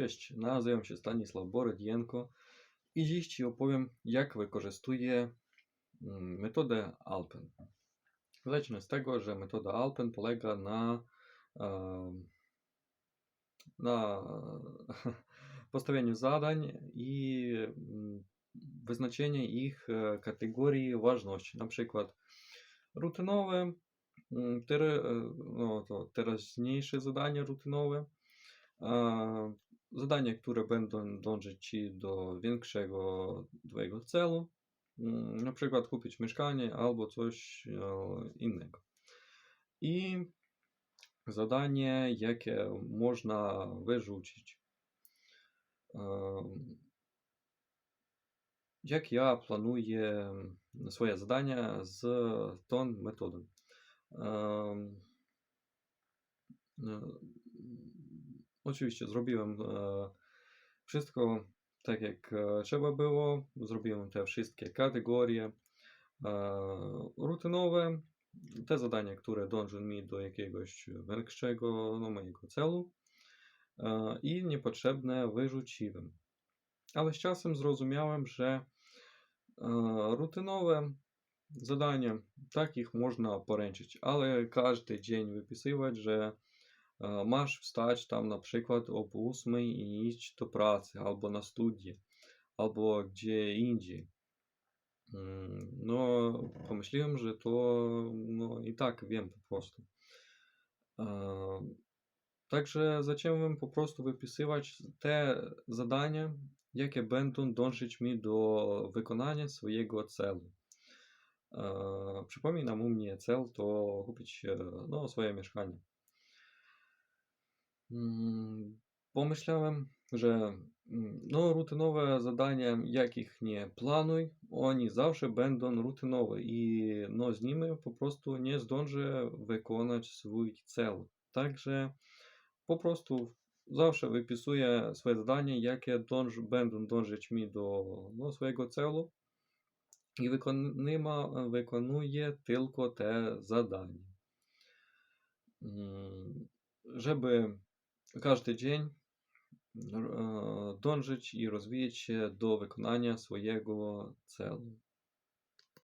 Cześć, nazywam się Stanisław Borodjenko i dziś Ci opowiem, jak wykorzystuję mm, metodę Alpen. Zacznę z tego, że metoda Alpen polega na, na postawieniu zadań i mm, wyznaczeniu ich e, kategorii ważności. Na przykład rutynowe, mm, tere- e, no, to teraźniejsze zadania rutynowe, zadania, które będą dążyć Ci do większego Twojego celu, mm, na przykład kupić mieszkanie albo coś e, innego. I zadanie, jakie można wyrzucić. Jak ja planuję swoje zadania z tą metodą? Oczywiście zrobiłem e, wszystko tak, jak e, trzeba było. Zrobiłem te wszystkie kategorie e, rutynowe, te zadania, które dążą mi do jakiegoś większego no, mojego celu i niepotrzebne wyrzuciłem. Ale z czasem zrozumiałem, że rutynowe zadania, takich można poręczyć, ale każdy dzień wypisywać, że Е, Маш встач там, наприклад, об 8 і йти до праці, або на студії, або де інді. Но ну, помышлим же, то ну, и так вем попросту. Е, а, также зачем вам попросту виписувати те задання, яке Бентон доншить мені до виконання своєго целу. А, е, припомінам, у мені цел, то купить ну, своє мешкання. Помышляем уже, но рутиновое задание як їх не плануй, вони завжди бендон рутинове, і но з ними попросту не здонже виконати свій цел. Также попросту завжди виписує своє задання, яке донж, бендон донжить мі до ну, свого целу, і виконима, виконує тільки те задання. Żeby Кожен день донжить э, і розвіючи э, до виконання своєго целу.